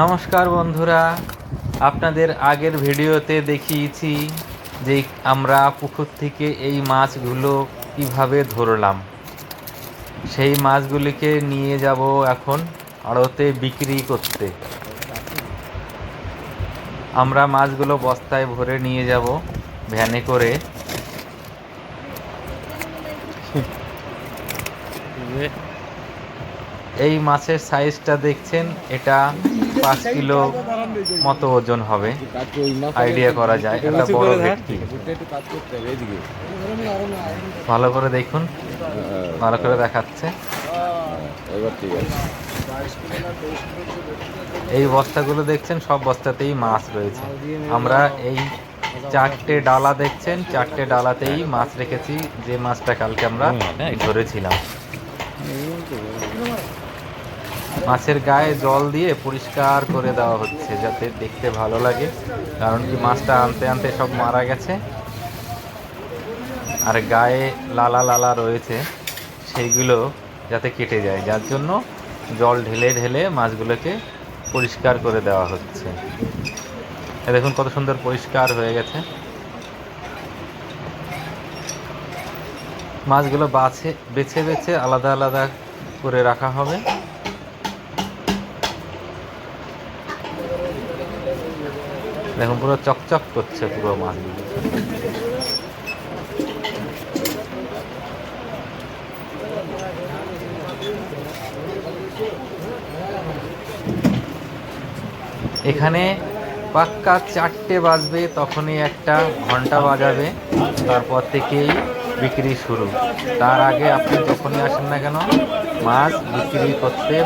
নমস্কার বন্ধুরা, আপনাদের আগের ভিডিওতে দেখিয়েছি যে আমরা পুকুর থেকে এই মাছগুলো কীভাবে ধরলাম। সেই মাছগুলিকে নিয়ে যাব এখন আড়তে বিক্রি করতে। আমরা মাছগুলো বস্তায় ভরে নিয়ে যাব ভ্যানে করে। এই মাছের সাইজটা দেখছেন এটা পাঁচ কিলো মতো ওজন হবে। আইডিয়া করা যায় একটা বড় ভেটকি। ভালো করে দেখুন ভালো করে দেখাচ্ছে। আছে। এই বস্তাগুলো দেখছেন সব বস্তাতেই মাছ রয়েছে। আমরা এই চারটে ডালা দেখছেন চারটে ডালাতেই মাছ রেখেছি যে মাছটা কালকে আমরা ধরেছিলাম। মাছের গায়ে জল দিয়ে পরিষ্কার করে দেওয়া হচ্ছে, যাতে দেখতে ভালো লাগে। কারণ কি, মাছটা আনতে আনতে সব মারা গেছে। আর গায়ে লালা লালা রয়েছে, সেইগুলো যাতে কেটে যায়। যার জন্য জল ঢেলে ঢেলে মাছগুলোকে পরিষ্কার করে দেওয়া হচ্ছে। দেখুন কত সুন্দর পরিষ্কার হয়ে গেছে। মাছগুলো বাছে, বেছে বেছে আলাদা আলাদা করে রাখা হবে। দেখুন, পুরো চকচক করছে পুরো মাছ। এখানে পাক্কা চারটে বাজবে, তখনই একটা ঘণ্টা বাজাবে, তারপর থেকেই বিক্রি শুরু। তার আগে আপনি যখনই আসেন না কেন, মাছ বিক্রি করতে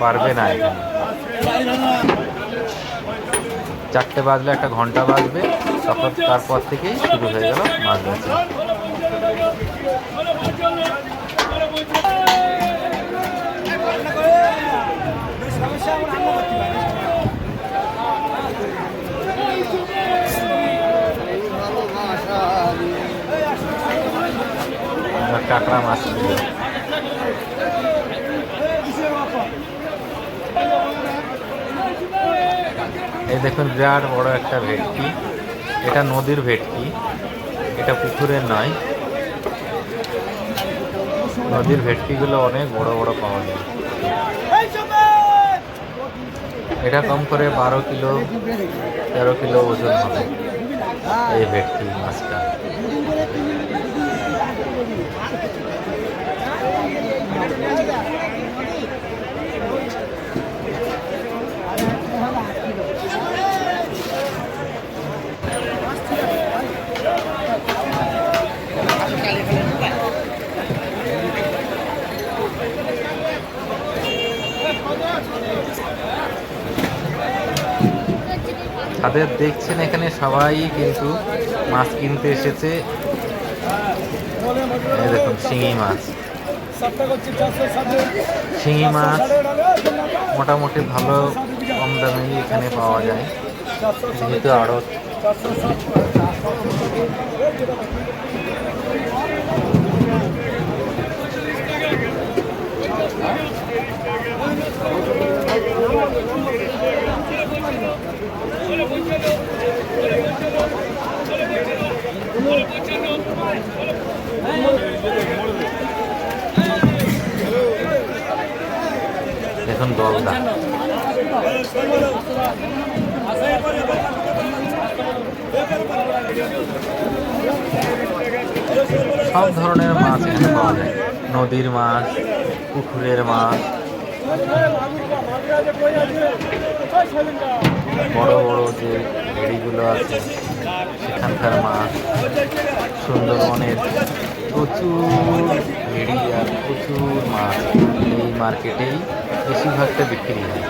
পারবে না এখানে। চারটে বাজলে একটা ঘণ্টা বাজবে তখন তারপর থেকেই শুরু হয়ে গেল মাছ বেচা কাঁকড়া মাছ এই দেখুন, বিরাট বড় একটা ভেটকি। এটা নদীর ভেটকি। এটা পুকুরের নয়। নদীর ভেটকিগুলো অনেক বড় বড় পাওয়া যায়। এটা কম করে বারো কিলো, তেরো কিলো ওজন হবে এই ভেটকি মাছটা। তাদের দেখছেন এখানে সবাই কিন্তু মাছ কিনতে এসেছে। দেখুন শিঙি মাছ। শিঙি মাছ মোটামুটি ভালো কম দামেই এখানে পাওয়া যায়। যেহেতু আরও দেখুন গলদা সব ধরনের মাছ এখানে পাওয়া যায়। নদীর মাছ, পুকুরের মাছ। বড় বড় যে ভেড়িগুলো আছে, সেখানকার মাছ, সুন্দরবনের প্রচুর ভেড়ি আর প্রচুর মাছ এই মার্কেটেই বেশিরভাগটা বিক্রি হয়